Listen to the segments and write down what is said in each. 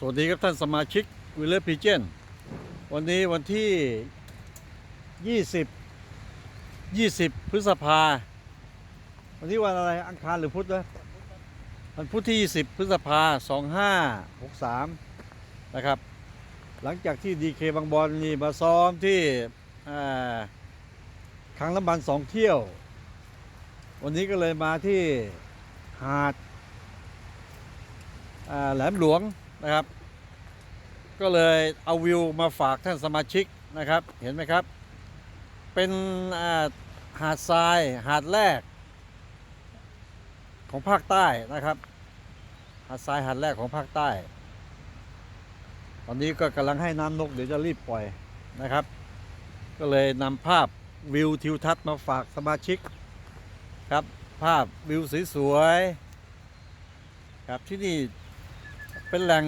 สวัสดีครับท่านสมาชิกวิลเลอร์พีเจนวันนี้วันที่ 20 20 พฤษภา วันนี้วันอะไรอังคารหรือพุธนะวันพุธที่ 20 พฤษภา 2563 นะครับ หลังจากที่ดีเคบางบอลนี่มาซ้อมที่ครั้งละบันสองเที่ยว วันนี้ก็เลยมาที่หาดาแหลมหลวง นะครับ ก็เลยเอาวิวมาฝากท่านสมาชิกนะครับ เห็นไหมครับ เป็นาหาดทรายหาดแรก ของภาคใต้นะครับ หาดทรายหาดแรกของภาคใต้ ตอนนี้ก็กำลังให้น้ำนก เดี๋ยวจะรีบปล่อยนะครับ ก็เลยนำภาพวิวทิวทัศน์มาฝากสมาชิกครับภาพวิวสวยๆครับที่นี่ เป็นแหล่ง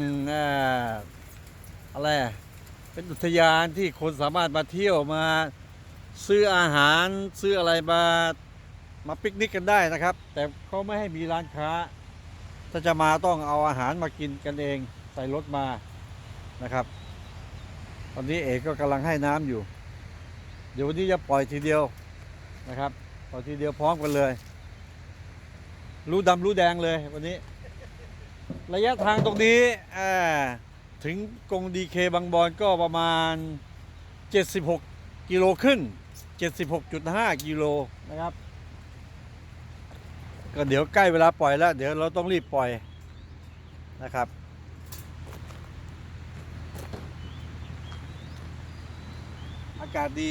อะไรเป็นอุทยานที่คนสามารถมาเที่ยวมาซื้ออาหารซื้ออะไรมามาปิกนิกกันได้นะครับ แต่เขาไม่ให้มีร้านค้า ถ้าจะมาต้องเอาอาหารมากินกันเองใส่รถมานะครับ ตอนนี้เอกก็กำลังให้น้ำอยู่ เดี๋ยววันนี้จะปล่อยทีเดียวนะครับปล่อยทีเดียวพร้อมกันเลย รู้ดำรู้แดงเลยวันนี้ ระยะทางตรงนี้ถึงกรงดีเคบางบอนก็ประมาณ 76 กิโลขึ้น 76.5 กิโลนะครับ ก็เดี๋ยวใกล้เวลาปล่อยแล้ว เดี๋ยวเราต้องรีบปล่อยนะครับอากาศดี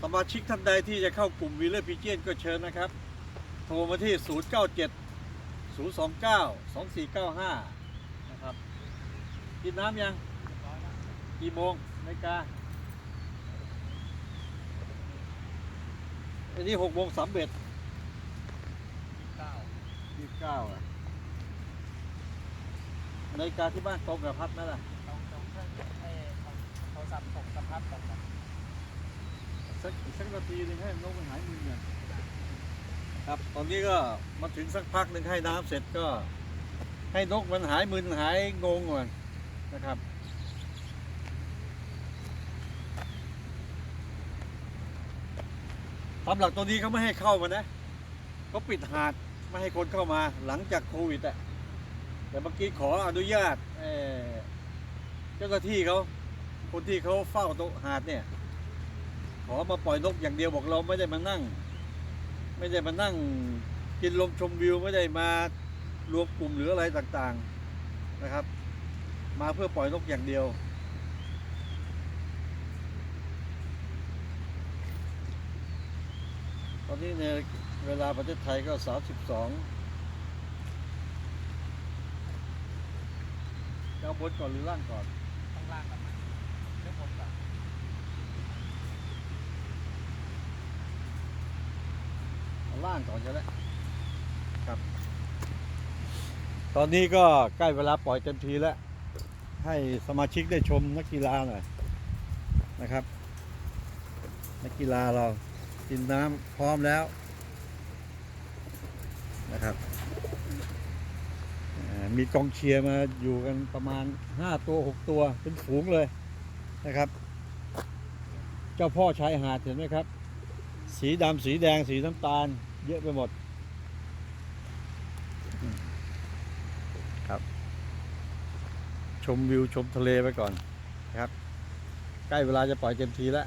สมาชิกท่านใดที่จะเข้ากลุ่มวีเลอร์พีเจียนก็เชิญนะครับ โทรมาที่ 097 029 2495 นะครับกินน้ำยัง กี่โมงนาฬิกาอันนี้หกโมงสามเบ็ดยี่สิบเก้าอะนาฬิกาที่บ้านตรงกับพัดไหมล่ะตรงตรงเครื่องเอ่อโทรศัพท์ตกสภาพตกแบบสักอีกสักนาทีหนึงให้นกมันหายมึนเนี่ย ครับตอนนี้ก็มาถึงสักพักหนึ่งให้น้ำเสร็จก็ ให้นกมันหายมึนหายงงก่อนนะครับตามหลักตัวนี้เขาไม่ให้เข้ามานะเขาปิดหาดไม่ให้คนเข้ามาหลังจากโควิดอะแต่เมื่อกี้ขออนุญาตเจ้าหน้าที่เขาคนที่เขาเฝ้าตรงหาดเนี่ย ขอมาปล่อยนกอย่างเดียวบอกเราไม่ได้มานั่ง ไม่ได้มานั่งกินลมชมวิวไม่ได้มารวมกลุ่มหรืออะไรต่างๆนะครับ มาเพื่อปล่อยนกอย่างเดียว ตอนนี้ในเวลาประเทศไทยก็ 32จะเอาบนก่อนหรือล่างก่อนข้างล่างกันไหมเรื่องผมก่อน เอา ล่างก่อนก็ได้ครับ ตอนนี้ก็ใกล้เวลาปล่อยเต็มทีแล้ว ให้สมาชิกได้ชมนักกีฬาหน่อยนะครับ นักกีฬาเรากินน้ำพร้อมแล้วนะครับมีกองเชียร์มาอยู่กันประมาณ 5 ตัว 6 ตัวเป็นฝูงเลยนะครับ เจ้าพ่อชายหาดเห็นไหมครับ สีดำสีแดงสีน้ำตาล เยอะไปหมด ครับ ชมวิวชมทะเลไปก่อนนะครับ ใกล้เวลาจะปล่อยเต็มทีแล้ว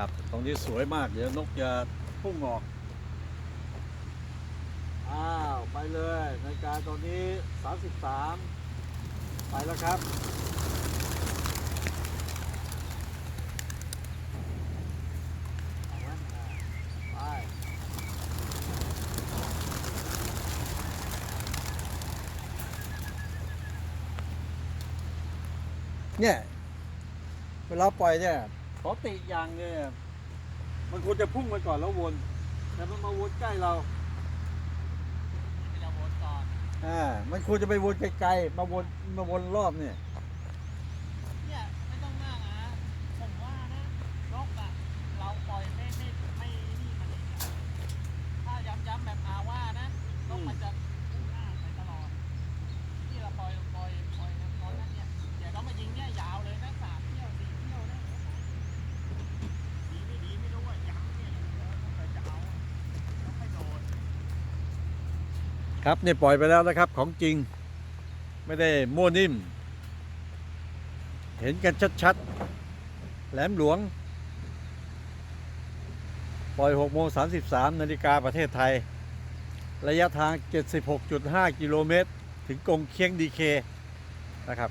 ครับ ตรงนี้สวยมาก เดี๋ยวนกจะพุ่งออก อ้าว ไปเลยนาฬิกาตอนนี้ 33 ไปแล้วครับ ไป เนี่ย เวลาปล่อยเนี่ย ขอติอย่างเนี่ยมันควรจะพุ่งไปก่อนแล้ววน แต่มันมาวนใกล้เราเราโหวตก่อนอ่ามันควรจะไปวนไกลๆมาวนมาวนรอบเนี่ยเนี่ยไม่ต้องมากนะผมว่านะนกอะเราปล่อยไม่ไม่ไม่นี่มันเองอะถ้าย้ำๆแบบอาว่านะนกมันจะพุ่งหน้าไปตลอดที่เราปล่อยปล่อยปล่อยปล่อยนั่นเนี่ยเดี๋ยวเรามายิงเนี่ยยาวเลยนะสามเที่ยวสี่เที่ยวนะดีไม่ดีไม่รู้ว่าย้ำเนี่ยเราจะเอาแล้วไม่โดน ครับเนี่ยปล่อยไปแล้วนะครับของจริงไม่ได้มั่วนิ่ม เห็นกันชัดๆ แหลมหลวง ปล่อย6โมง33 นาฬิกาประเทศไทย ระยะทาง 76.5 กิโลเมตร ถึงกงเคียงดีเคนะครับ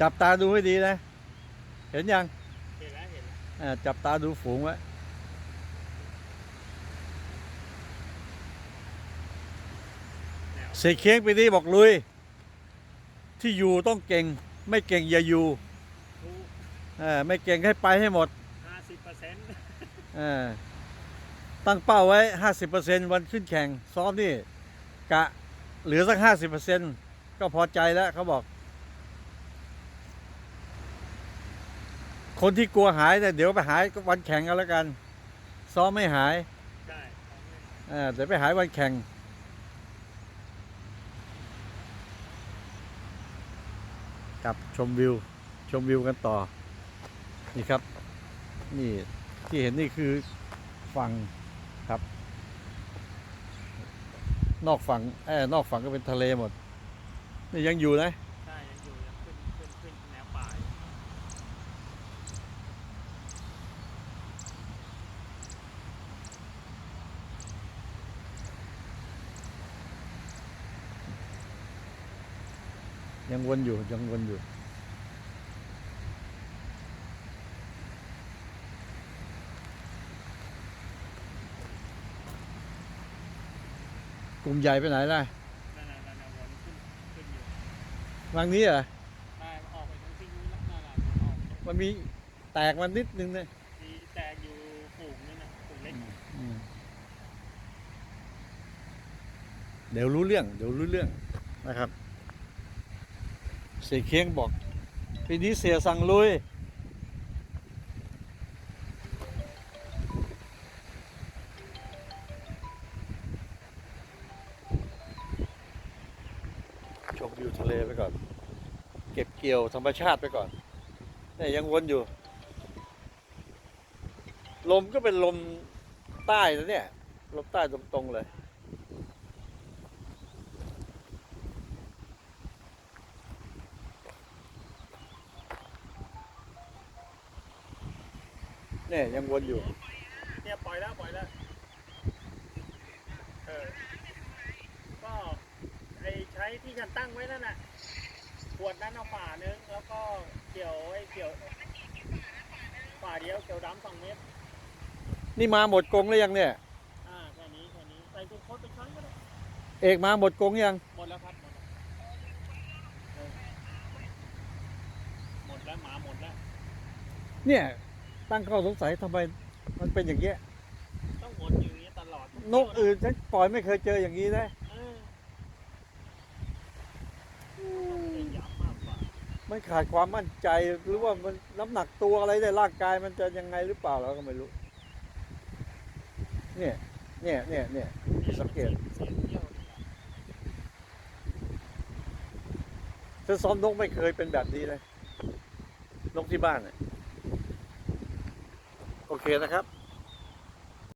จับตาดูให้ดีนะ เห็นยังเห็นแล้วเห็นแล้วอ่าจับตาดูฝูงไว้เสกเคียงไปดีบอกลุย ที่อยู่ต้องเก่ง ไม่เก่งอย่าอยู่ถูกอ่าไม่เก่งให้ไปให้หมดห้าสิบเปอร์เซ็นต์อ่าตั้งเป้าไว้ 50%วันขึ้นแข่งซ้อมนี่กะเหลือสัก 50%ก็พอใจแล้วเขาบอก คนที่กลัวหายเนี่ยเดี๋ยวไปหายวันแข่งเอาแล้วกัน ซ้อมไม่หายใช่อ่าเดี๋ยวไปหายวันแข่งกับชมวิว ชมวิวกันต่อ นี่ครับ นี่ที่เห็นนี่คือฝั่งครับ นอกฝั่งเออนอกฝั่งก็เป็นทะเลหมด นี่ยังอยู่นะ ใช่ยังอยู่ยังขึ้นขึ้นขึ้นแนวป่าอยู่ ยังวนอยู่ยังวนอยู่ กลุ่มใหญ่ไปไหนล่ะนั่นน่ะนั่นน่ะวนขึ้นขึ้นอยู่รังนี้เหรอได้ออกไปทางที่นู้นแล้วนั่นน่ะมันออกมันมีแตกมันนิดนึงนะมีแตกอยู่ฝูงนึงน่ะฝูงเล็กอืมเดี๋ยวรู้เรื่อง เดี๋ยวรู้เรื่องนะครับ เสียเคียงบอกปีนี้เสียสั่งลุย ชมวิวทะเลไปก่อน เก็บเกี่ยวธรรมชาติไปก่อนเนี่ยยังวนอยู่ ลมก็เป็นลมใต้นะเนี่ย ลมใต้ตรงๆเลย เนี่ยยังวนอยู่ เนี่ยปล่อยแล้วปล่อยแล้วเออก็ไอใช้ที่ฉันตั้งไว้นั่นน่ะขวดนั้นเอาฝานึงแล้วก็เกี่ยวไอ้เกี่ยวฝาเดียวเกี่ยวดำสองเมตรนี่มาหมดกรงแล้วยังเนี่ย อ่าแค่นี้แค่นี้ใส่ตัวโคตรไปช้อนก็ได้เอกมาหมดกรงยัง หมดแล้วครับ หมดแล้วเออหมดแล้วหมาหมดแล้วเนี่ย ตั้งข้อสงสัยทำไมมันเป็นอย่างเงี้ยต้องหมดอยู่อย่างนี้ตลอดนกอื่นฉันปล่อยไม่เคยเจออย่างนี้นะเออต้องพยายามมากกว่ามันขาดความมั่นใจหรือว่ามันน้ำหนักตัวอะไรในร่างกายมันจะยังไงหรือเปล่าเราก็ไม่รู้ เนี่ย เนี่ยเนี่ยเนี่ยที่สังเกตเสียงเที่ยวฉันซ้อมนกไม่เคยเป็นแบบนี้เลยนกที่บ้านเนี่ยโอ เคนะครับ